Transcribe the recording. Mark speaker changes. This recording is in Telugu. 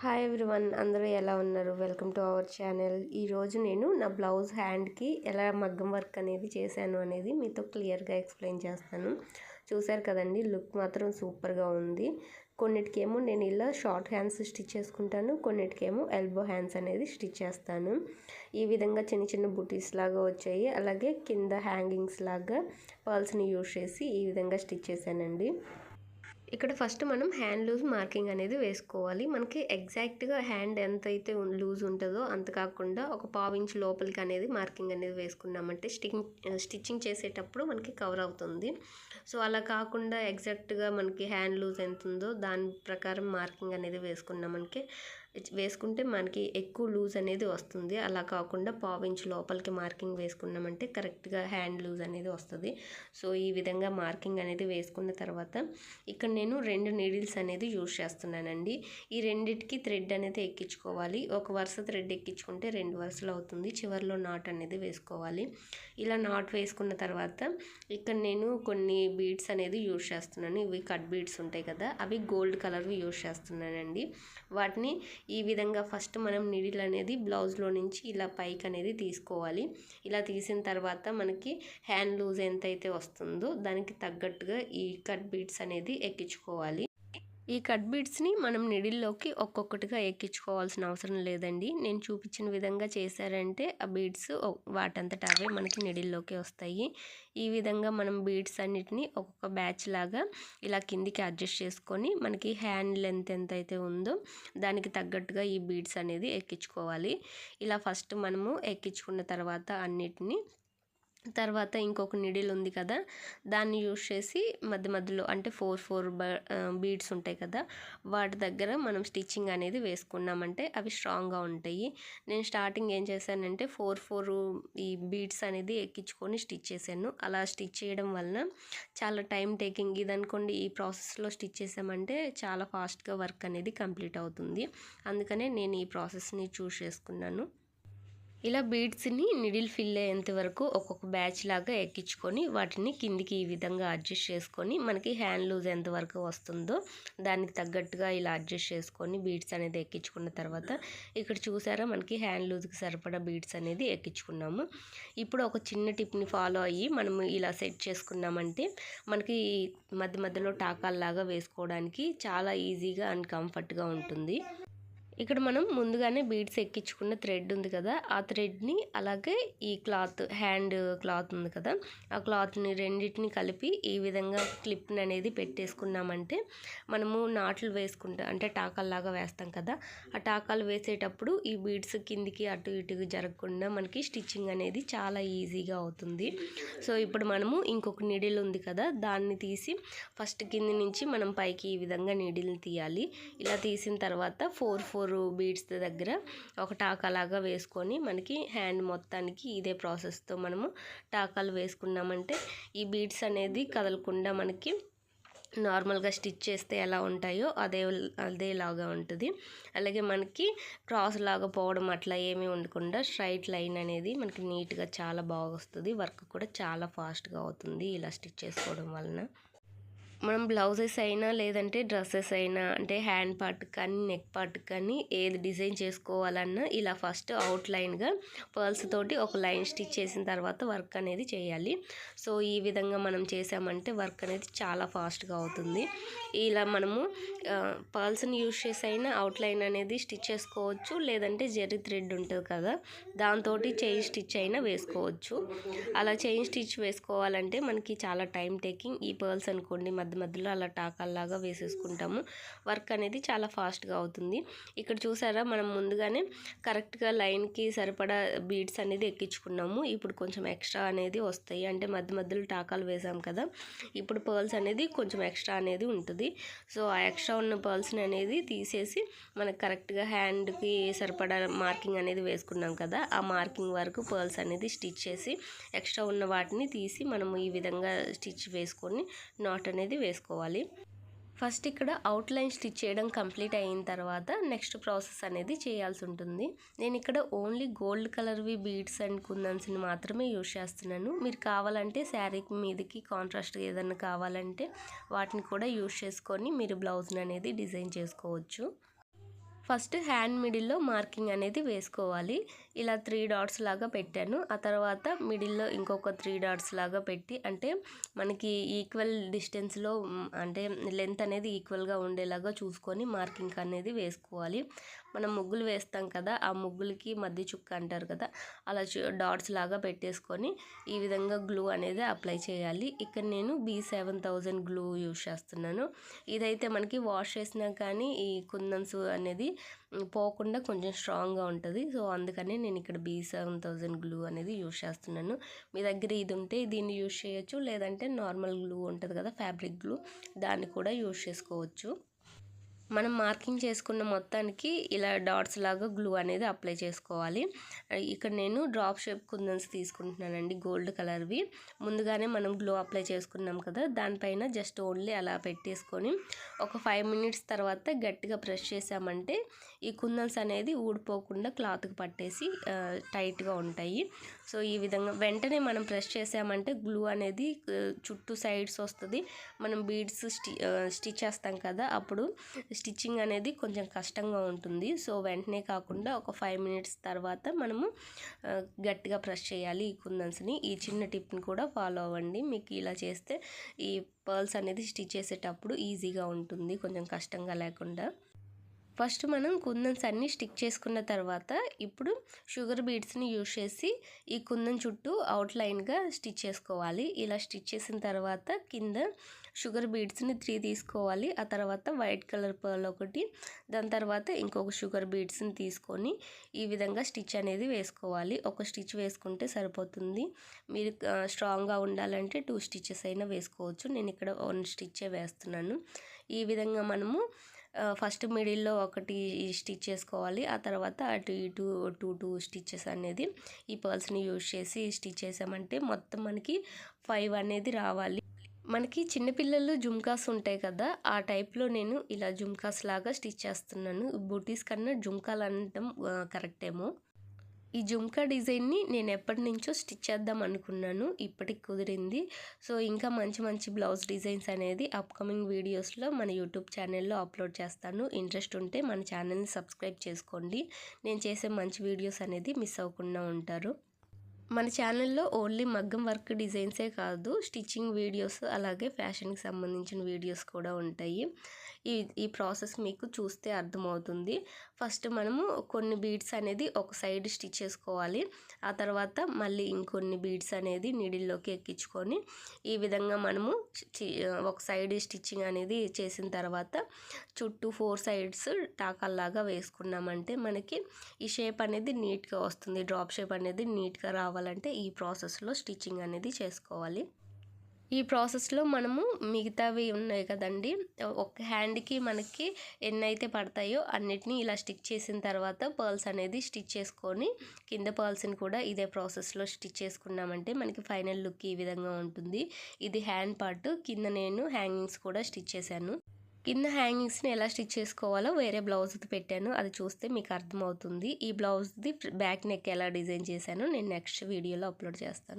Speaker 1: హాయ్ ఎవ్రీవన్ అందరూ ఎలా ఉన్నారు? వెల్కమ్ టు అవర్ ఛానల్ ఈరోజు నేను నా బ్లౌజ్ హ్యాండ్కి ఎలా మగ్గం వర్క్ అనేది చేశాను అనేది మీతో క్లియర్గా ఎక్స్ప్లెయిన్ చేస్తాను. చూశారు కదండి లుక్ మాత్రం సూపర్గా ఉంది. కొన్నిటికేమో నేను ఇలా షార్ట్ హ్యాండ్స్ స్టిచ్ చేసుకుంటాను కొన్నిటికేమో ఎల్బో హ్యాండ్స్ అనేది స్టిచ్ చేస్తాను. ఈ విధంగా చిన్న చిన్న బుటీస్ లాగా వచ్చాయి. అలాగే కింద హ్యాంగింగ్స్ లాగా పర్ల్స్ని యూజ్ చేసి ఈ విధంగా స్టిచ్ చేశానండి. ఇక్కడ ఫస్ట్ మనం హ్యాండ్ లూజ్ మార్కింగ్ అనేది వేసుకోవాలి. మనకి ఎగ్జాక్ట్గా హ్యాండ్ ఎంత అయితే లూజ్ ఉంటుందో అంత కాకుండా ఒక పావు ఇంచ్ లోపలికి అనేది మార్కింగ్ అనేది వేసుకున్నామంటే స్టిచింగ్ స్టిచ్చింగ్ చేసేటప్పుడు మనకి కవర్ అవుతుంది. సో అలా కాకుండా ఎగ్జాక్ట్గా మనకి హ్యాండ్ లూజ్ ఎంత ఉందో దాని ప్రకారం మార్కింగ్ అనేది వేసుకున్నామంటే వేసుకుంటే మనకి ఎక్కువ లూజ్ అనేది వస్తుంది. అలా కాకుండా పావు లోపలికి మార్కింగ్ వేసుకున్నామంటే కరెక్ట్గా హ్యాండ్ లూజ్ అనేది వస్తుంది. సో ఈ విధంగా మార్కింగ్ అనేది వేసుకున్న తర్వాత ఇక్కడ నేను రెండు నీడిల్స్ అనేది యూజ్ చేస్తున్నానండి. ఈ రెండిటికి థ్రెడ్ అనేది ఎక్కించుకోవాలి. ఒక వరుస థ్రెడ్ ఎక్కించుకుంటే రెండు వరుసలు అవుతుంది. చివరిలో నాట్ అనేది వేసుకోవాలి. ఇలా నాట్ వేసుకున్న తర్వాత ఇక్కడ నేను కొన్ని బీడ్స్ అనేది యూజ్ చేస్తున్నాను. ఇవి కట్ బీడ్స్ ఉంటాయి కదా అవి గోల్డ్ కలర్వి యూజ్ చేస్తున్నానండి. వాటిని ఈ విధంగా ఫస్ట్ మనం నిడిల్ అనేది బ్లౌజ్లో నుంచి ఇలా పైకి అనేది తీసుకోవాలి. ఇలా తీసిన తర్వాత మనకి హ్యాండ్ లూజ్ ఎంతైతే వస్తుందో దానికి తగ్గట్టుగా ఈ కట్ బీట్స్ అనేది ఎక్కించుకోవాలి. ఈ కట్ బీడ్స్ని మనం నిడిల్లోకి ఒక్కొక్కటిగా ఎక్కించుకోవాల్సిన అవసరం లేదండి. నేను చూపించిన విధంగా చేశారంటే ఆ బీడ్స్ వాటంతట అవే మనకి నిడిల్లోకి వస్తాయి. ఈ విధంగా మనం బీడ్స్ అన్నిటిని ఒక్కొక్క బ్యాచ్ లాగా ఇలా కిందికి అడ్జస్ట్ చేసుకొని మనకి హ్యాండ్ లెంత్ ఎంత అయితే ఉందో దానికి తగ్గట్టుగా ఈ బీడ్స్ అనేది ఎక్కించుకోవాలి. ఇలా ఫస్ట్ మనము ఎక్కించుకున్న తర్వాత అన్నిటిని తర్వాత ఇంకొక నిడిల్ ఉంది కదా దాన్ని యూజ్ చేసి మధ్య మధ్యలో అంటే ఫోర్ ఫోర్ బీడ్స్ ఉంటాయి కదా వాటి దగ్గర మనం స్టిచ్చింగ్ అనేది వేసుకున్నామంటే అవి స్ట్రాంగ్గా ఉంటాయి. నేను స్టార్టింగ్ ఏం చేశానంటే ఫోర్ ఫోర్ ఈ బీడ్స్ అనేది ఎక్కించుకొని స్టిచ్ చేశాను. అలా స్టిచ్ చేయడం వలన చాలా టైం టేకింగ్ ఇది అనుకోండి ఈ ప్రాసెస్లో స్టిచ్ చేసామంటే చాలా ఫాస్ట్గా వర్క్ అనేది కంప్లీట్ అవుతుంది. అందుకనే నేను ఈ ప్రాసెస్ని చూస్ చేసుకున్నాను. ఇలా బీడ్స్ని నిడిల్ ఫిల్ అయ్యేంత వరకు ఒక్కొక్క బ్యాచ్ లాగా ఎక్కించుకొని వాటిని కిందికి ఈ విధంగా అడ్జస్ట్ చేసుకొని మనకి హ్యాండ్ లూజ్ ఎంత వరకు వస్తుందో దానికి తగ్గట్టుగా ఇలా అడ్జస్ట్ చేసుకొని బీడ్స్ అనేది ఎక్కించుకున్న తర్వాత ఇక్కడ చూసారా మనకి హ్యాండ్ లూజ్కి సరిపడా బీడ్స్ అనేది ఎక్కించుకున్నాము. ఇప్పుడు ఒక చిన్న టిప్ని ఫాలో అయ్యి మనము ఇలా సెట్ చేసుకున్నామంటే మనకి మధ్య మధ్యలో టాకాల్లాగా వేసుకోవడానికి చాలా ఈజీగా అండ్ కంఫర్ట్గా ఉంటుంది. ఇక్కడ మనం ముందుగానే బీడ్స్ ఎక్కించుకున్న థ్రెడ్ ఉంది కదా ఆ థ్రెడ్ని అలాగే ఈ క్లాత్ హ్యాండ్ క్లాత్ ఉంది కదా ఆ క్లాత్ని రెండింటిని కలిపి ఈ విధంగా క్లిప్ని అనేది పెట్టేసుకున్నామంటే మనము నాట్లు వేసుకుంటాం అంటే టాకాల్లాగా వేస్తాం కదా ఆ టాకాలు వేసేటప్పుడు ఈ బీడ్స్ కిందికి అటు ఇటు జరగకుండా మనకి స్టిచ్చింగ్ అనేది చాలా ఈజీగా అవుతుంది. సో ఇప్పుడు మనము ఇంకొక నీడిల్ ఉంది కదా దాన్ని తీసి ఫస్ట్ కింది నుంచి మనం పైకి ఈ విధంగా నీడిల్ని తీయాలి. ఇలా తీసిన తర్వాత ఫోర్ ఫోర్ ఫోర్ బీడ్స్ దగ్గర ఒక టాకాలాగా వేసుకొని మనకి హ్యాండ్ మొత్తానికి ఇదే ప్రాసెస్తో మనము టాకాలు వేసుకున్నామంటే ఈ బీడ్స్ అనేది కదలకుండా మనకి నార్మల్గా స్టిచ్ చేస్తే ఎలా ఉంటాయో అదే అదేలాగా ఉంటుంది. అలాగే మనకి క్రాస్ లాగా పోవడం అట్లా ఏమీ ఉండకుండా స్ట్రైట్ లైన్ అనేది మనకి నీట్గా చాలా బాగా వస్తుంది వర్క్ కూడా చాలా ఫాస్ట్గా అవుతుంది ఇలా స్టిచ్ చేసుకోవడం వలన. మనం బ్లౌజెస్ అయినా లేదంటే డ్రెస్సెస్ అయినా అంటే హ్యాండ్ పార్ట్ కానీ నెక్ పార్ట్ కానీ ఏది డిజైన్ చేసుకోవాలన్నా ఇలా ఫస్ట్ అవుట్లైన్గా పర్ల్స్ తోటి ఒక లైన్ స్టిచ్ చేసిన తర్వాత వర్క్ అనేది చేయాలి. సో ఈ విధంగా మనం చేసామంటే వర్క్ అనేది చాలా ఫాస్ట్గా అవుతుంది. ఇలా మనము పర్ల్స్ని యూజ్ చేసి అయినా అవుట్లైన్ అనేది స్టిచ్ చేసుకోవచ్చు. లేదంటే జెర్రీ థ్రెడ్ ఉంటుంది కదా దాంతో చైన్ స్టిచ్ అయినా వేసుకోవచ్చు. అలా చైన్ స్టిచ్ వేసుకోవాలంటే మనకి చాలా టైం టేకింగ్ ఈ పర్ల్స్ అనుకోండి మధ్య మధ్యలో అలా టాకాల్లాగా వేసేసుకుంటాము. వర్క్ అనేది చాలా ఫాస్ట్గా అవుతుంది. ఇక్కడ చూసారా మనం ముందుగానే కరెక్ట్గా లైన్కి సరిపడా బీడ్స్ అనేది ఎక్కించుకున్నాము. ఇప్పుడు కొంచెం ఎక్స్ట్రా అనేది వస్తాయి. అంటే మధ్య మధ్యలో టాకాలు వేసాం కదా ఇప్పుడు పర్ల్స్ అనేది కొంచెం ఎక్స్ట్రా అనేది ఉంటుంది. సో ఆ ఎక్స్ట్రా ఉన్న పర్ల్స్ని అనేది తీసేసి మనకు కరెక్ట్గా హ్యాండ్కి సరిపడా మార్కింగ్ అనేది వేసుకున్నాం కదా ఆ మార్కింగ్ వరకు పర్ల్స్ అనేది స్టిచ్ చేసి ఎక్స్ట్రా ఉన్న వాటిని తీసి మనము ఈ విధంగా స్టిచ్ వేసుకొని నాట్ అనేది వేసుకోవాలి. ఫస్ట్ ఇక్కడ అవుట్లైన్ స్టిచ్ చేయడం కంప్లీట్ అయిన తర్వాత నెక్స్ట్ ప్రాసెస్ అనేది చేయాల్సి ఉంటుంది. నేను ఇక్కడ ఓన్లీ గోల్డ్ కలర్వి బీడ్స్ అండ్ కుందన్స్ని మాత్రమే యూజ్ చేస్తున్నాను. మీరు కావాలంటే శారీ మీదకి కాంట్రాస్ట్ ఏదైనా కావాలంటే వాటిని కూడా యూజ్ చేసుకొని మీరు బ్లౌజ్ని అనేది డిజైన్ చేసుకోవచ్చు. ఫస్ట్ హ్యాండ్ మిడిల్లో మార్కింగ్ అనేది వేసుకోవాలి. ఇలా త్రీ డాట్స్ లాగా పెట్టాను. ఆ తర్వాత మిడిల్లో ఇంకొక త్రీ డాట్స్ లాగా పెట్టి అంటే మనకి ఈక్వల్ డిస్టెన్స్లో అంటే లెంత్ అనేది ఈక్వల్గా ఉండేలాగా చూసుకొని మార్కింగ్ అనేది వేసుకోవాలి. మనం ముగ్గులు వేస్తాం కదా ఆ ముగ్గులకి మధ్య చుక్క అంటారు కదా అలా డాట్స్ లాగా పెట్టేసుకొని ఈ విధంగా గ్లూ అనేది అప్లై చేయాలి. ఇక్కడ నేను B seven thousand glue use చేస్తున్నాను. ఇదైతే మనకి వాష్ చేసినా కానీ ఈ కుందన్స్ అనేది పోకుండా కొంచెం స్ట్రాంగ్గా ఉంటుంది. సో అందుకని నేను ఇక్కడ బీ సెవెన్ థౌజండ్ గ్లూ అనేది యూస్ చేస్తున్నాను. మీ దగ్గర ఇది ఉంటే దీన్ని యూస్ చేయొచ్చు. లేదంటే నార్మల్ గ్లూ ఉంటుంది కదా ఫ్యాబ్రిక్ గ్లూ దాన్ని కూడా యూస్ చేసుకోవచ్చు. మనం మార్కింగ్ చేసుకున్న మొత్తానికి ఇలా డాట్స్ లాగా గ్లూ అనేది అప్లై చేసుకోవాలి. ఇక్కడ నేను డ్రాప్ షేప్ కుందన్స్ తీసుకుంటున్నానండి గోల్డ్ కలర్వి. ముందుగానే మనం గ్లో అప్లై చేసుకున్నాం కదా దానిపైన జస్ట్ ఓన్లీ అలా పెట్టేసుకొని ఒక ఫైవ్ మినిట్స్ తర్వాత గట్టిగా ప్రెస్ చేసామంటే ఈ కుందన్స్ అనేది ఊడిపోకుండా క్లాత్కి పట్టేసి టైట్గా ఉంటాయి. సో ఈ విధంగా వెంటనే మనం ప్రెస్ చేసామంటే గ్లూ అనేది చుట్టూ సైడ్స్ వస్తుంది. మనం బీడ్స్ స్టిచ్ చేస్తాం కదా అప్పుడు స్టిచ్చింగ్ అనేది కొంచెం కష్టంగా ఉంటుంది. సో వెంటనే కాకుండా ఒక ఫైవ్ మినిట్స్ తర్వాత మనము గట్టిగా ప్రెస్ చేయాలి ఈ కుందన్స్ని. ఈ చిన్న టిప్ని కూడా ఫాలో అవ్వండి. మీకు ఇలా చేస్తే ఈ పర్ల్స్ అనేది స్టిచ్ చేసేటప్పుడు ఈజీగా ఉంటుంది. కొంచెం కష్టంగా లేకుండా. ఫస్ట్ మనం కుందన్స్ అన్నీ స్టిక్ చేసుకున్న తర్వాత ఇప్పుడు షుగర్ బీడ్స్ని యూజ్ చేసి ఈ కుందన్ చుట్టూ అవుట్లైన్గా స్టిచ్ చేసుకోవాలి. ఇలా స్టిచ్ చేసిన తర్వాత కింద షుగర్ బీడ్స్ని త్రీ తీసుకోవాలి. ఆ తర్వాత వైట్ కలర్ పర్ల్ ఒకటి దాని తర్వాత ఇంకొక షుగర్ బీడ్స్ని తీసుకొని ఈ విధంగా స్టిచ్ అనేది వేసుకోవాలి. ఒక స్టిచ్ వేసుకుంటే సరిపోతుంది. మీరు స్ట్రాంగ్గా ఉండాలంటే టూ స్టిచెస్ అయినా వేసుకోవచ్చు. నేను ఇక్కడ వన్ స్టిచ్చే వేస్తున్నాను. ఈ విధంగా మనము ఫస్ట్ మిడిల్లో ఒకటి స్టిచ్ చేసుకోవాలి. ఆ తర్వాత అటు ఇటు టూ టూ స్టిచ్చెస్ అనేది ఈ పర్ల్స్ని యూజ్ చేసి స్టిచ్ చేసామంటే మొత్తం మనకి ఫైవ్ అనేది రావాలి. మనకి చిన్నపిల్లలు జుమ్కాస్ ఉంటాయి కదా ఆ టైప్లో నేను ఇలా జుమ్కాస్ లాగా స్టిచ్ చేస్తున్నాను. బూటీస్ కన్నా జుమ్కాలు అనటం కరెక్ట్ ఏమో ఈ జుమ్కా డిజైన్ని నేను ఎప్పటి నుంచో స్టిచ్ చేద్దాం అనుకున్నాను ఇప్పటికి కుదిరింది. సో ఇంకా మంచి మంచి బ్లౌజ్ డిజైన్స్ అనేది అప్కమింగ్ వీడియోస్లో మన యూట్యూబ్ ఛానల్లో అప్లోడ్ చేస్తాను. ఇంట్రెస్ట్ ఉంటే మన ఛానల్ని సబ్స్క్రైబ్ చేసుకోండి. నేను చేసే మంచి వీడియోస్ అనేది మిస్ అవ్వకుండా ఉంటారు. మన ఛానల్లో ఓన్లీ మగ్గం వర్క్ డిజైన్సే కాదు స్టిచ్చింగ్ వీడియోస్ అలాగే ఫ్యాషన్కి సంబంధించిన వీడియోస్ కూడా ఉంటాయి. ఈ ఈ ప్రాసెస్ మీకు చూస్తే అర్థమవుతుంది. ఫస్ట్ మనము కొన్ని బీడ్స్ అనేది ఒక సైడ్ స్టిచ్ చేసుకోవాలి. ఆ తర్వాత మళ్ళీ ఇంకొన్ని బీడ్స్ అనేది నీడిల్లోకి ఎక్కించుకొని ఈ విధంగా మనము ఒక సైడ్ స్టిచ్చింగ్ అనేది చేసిన తర్వాత చుట్టూ ఫోర్ సైడ్స్ టాకాల్లాగా వేసుకున్నామంటే మనకి ఈ షేప్ అనేది నీట్గా వస్తుంది. డ్రాప్ షేప్ అనేది నీట్గా రావాలంటే ఈ ప్రాసెస్లో స్టిచ్చింగ్ అనేది చేసుకోవాలి. ఈ ప్రాసెస్లో మనము మిగతావి ఉన్నాయి కదండి ఒక హ్యాండ్కి మనకి ఎన్నైతే పడతాయో అన్నిటినీ ఇలా స్టిక్ చేసిన తర్వాత పర్ల్స్ అనేది స్టిచ్ చేసుకొని కింద పర్ల్స్ని కూడా ఇదే ప్రాసెస్లో స్టిచ్ చేసుకున్నామంటే మనకి ఫైనల్ లుక్ ఈ విధంగా ఉంటుంది. ఇది హ్యాండ్ పార్ట్ కింద నేను హ్యాంగింగ్స్ కూడా స్టిచ్ చేశాను. కింద హ్యాంగింగ్స్ని ఎలా స్టిచ్ చేసుకోవాలో వేరే బ్లౌజ్ది పెట్టాను. అది చూస్తే మీకు అర్థమవుతుంది. ఈ బ్లౌజ్ది బ్యాక్ నెక్ ఎలా డిజైన్ చేశాను నేను నెక్స్ట్ వీడియోలో అప్లోడ్ చేస్తాను.